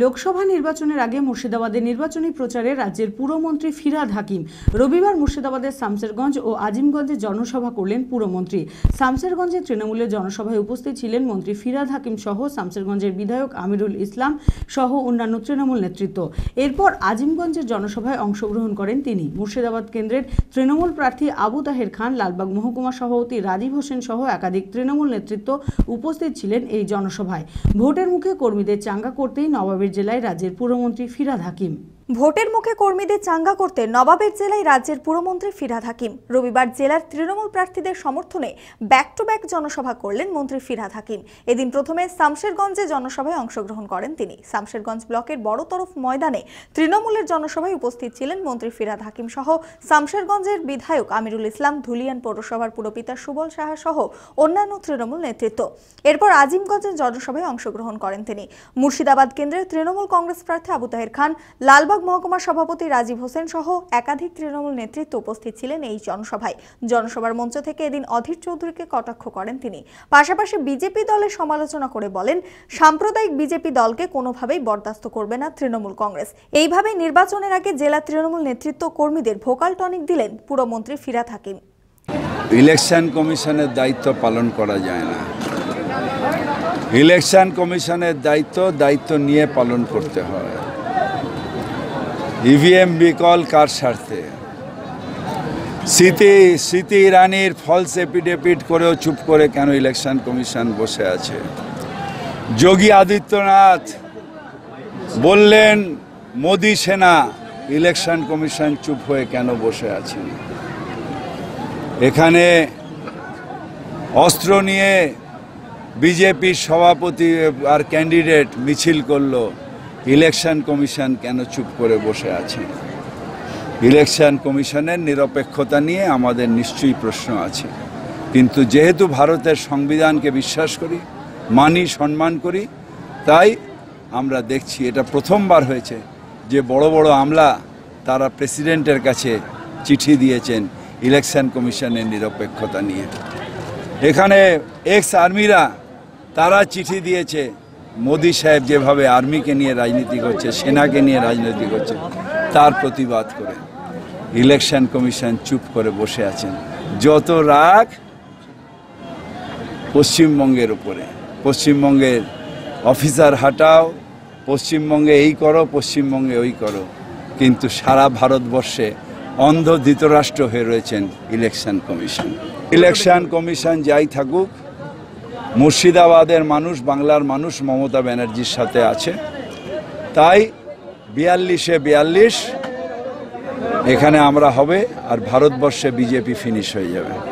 Lok Sabha নির্বাচনের আগে মুর্শিদাবাদের নির্বাচনী প্রচারে রাজ্যের পুরমন্ত্রী ফিরাদ হাকিম। রবিবার মুর্শিদাবাদের শামসেরগঞ্জ ও আজিমগঞ্জে জনসভা করলেন পুরমন্ত্রী। শামসেরগঞ্জে তৃণমূলের জনসভায় উপস্থিত ছিলেন মন্ত্রী ফিরাদ হাকিম সহ শামসেরগঞ্জের বিধায়ক আমিরুল ইসলাম সহ অন্যান্য তৃণমূল নেতৃত্ব। এরপর আজিমগঞ্জের জনসভায় অংশগ্রহণ করেন তিনি। মুর্শিদাবাদ কেন্দ্রের তৃণমূল প্রার্থী আবু তাহের খান, লালবাগ মহকুমা সভাপতি রাজীব হোসেন সহ একাধিক তৃণমূল নেতৃত্ব উপস্থিত ছিলেন এই জনসভায়। ভোটের মুখে কর্মীদের চাঙ্গা করতেই নবাবের জেলায় রাজ্যের পুরমন্ত্রী ফিরাদ হাকিম। ভোটের মুখে কর্মীদের চাঙ্গা করতে নবাবের জেলায় রাজ্যের পুরমন্ত্রী ফিরহাদ হাকিম। রবিবার জেলার তৃণমূল প্রার্থীদের সমর্থনে ব্যাক টু ব্যাক জনসভা করলেন মন্ত্রী ফিরহাদ হাকিম। এদিন প্রথমে শামশেরগঞ্জে জনসভায় অংশগ্রহণ করেন তিনি। শামশেরগঞ্জ ব্লকের বড় তরফ ময়দানে তৃণমূলের জনসভায় উপস্থিত ছিলেন মন্ত্রী ফিরহাদ হাকিম সহ শামশেরগঞ্জের বিধায়ক আমিরুল ইসলাম, ধুলিয়ান পৌরসভার পুরপিতা সুবল সাহা সহ অন্যান্য তৃণমূল নেতৃত্ব। এরপর আজিমগঞ্জের জনসভায় অংশগ্রহণ করেন তিনি। মুর্শিদাবাদ কেন্দ্রের তৃণমূল কংগ্রেস প্রার্থী আবু তাহের খান, লালবাগ মহকুমা সভাপতি রাজীব হোসেন সহ একাধিক তৃণমূল নেতৃত্ব উপস্থিত ছিলেন এই জনসভায়। জনসভার মঞ্চ থেকে এদিন অধীর চৌধুরীকে কটাক্ষ করেন তিনি। পাশাপাশি বিজেপি দলের সমালোচনা করে বলেন, সাম্প্রদায়িক বিজেপি দলকে কোনোভাবেই বরদাস্ত করবে না তৃণমূল কংগ্রেস। এইভাবে নির্বাচনের আগে জেলা তৃণমূল নেতৃত্ব কর্মীদের ভোকাল টনিক দিলেন পুরমন্ত্রী ফিরাত হাকিম। ইলেকশন কমিশনের দায়িত্ব পালন করা যায় না। ইলেকশন কমিশনের দায়িত্ব দায়িত্ব নিয়ে পালন করতে হয়। ইভিএম বিকল কার স্বার্থে? স্মৃতি স্মৃতি ইরানির ফলস এপিডেপিট করেও চুপ করে কেন ইলেকশন কমিশন বসে আছে? যোগী আদিত্যনাথ বললেন, মোদি সেনা ইলেকশন কমিশন চুপ হয়ে কেন বসে আছেন এখানে অস্ত্র নিয়ে বিজেপির সভাপতি আর ক্যান্ডিডেট মিছিল করল ইলেকশন কমিশন কেন চুপ করে বসে আছে? ইলেকশন কমিশনের নিরপেক্ষতা নিয়ে আমাদের নিশ্চয়ই প্রশ্ন আছে। কিন্তু যেহেতু ভারতের সংবিধানকে বিশ্বাস করি, মানি, সম্মান করি, তাই আমরা দেখছি এটা প্রথমবার হয়েছে যে বড় বড় আমলা তারা প্রেসিডেন্টের কাছে চিঠি দিয়েছেন ইলেকশন কমিশনের নিরপেক্ষতা নিয়ে। এখানে এক্স আর্মিরা তারা চিঠি দিয়েছে মোদি সাহেব যেভাবে আর্মিকে নিয়ে রাজনীতি করছে, সেনাকে নিয়ে রাজনীতি করছে, তার প্রতিবাদ করে ইলেকশন কমিশন চুপ করে বসে আছেন। যত রাগ পশ্চিমবঙ্গের উপরে। পশ্চিমবঙ্গের অফিসার হাটাও, পশ্চিমবঙ্গে এই করো, পশ্চিমবঙ্গে ওই করো। কিন্তু সারা ভারতবর্ষে অন্ধ ধৃতরাষ্ট্র হয়ে রয়েছেন ইলেকশন কমিশন। ইলেকশন কমিশন যাই থাকুক মুর্শিদাবাদের মানুষ, বাংলার মানুষ মমতা ব্যানার্জির সাথে আছে। তাই বিয়াল্লিশে বিয়াল্লিশ, এখানে আমরা হবে আর ভারতবর্ষে বিজেপি ফিনিশ হয়ে যাবে।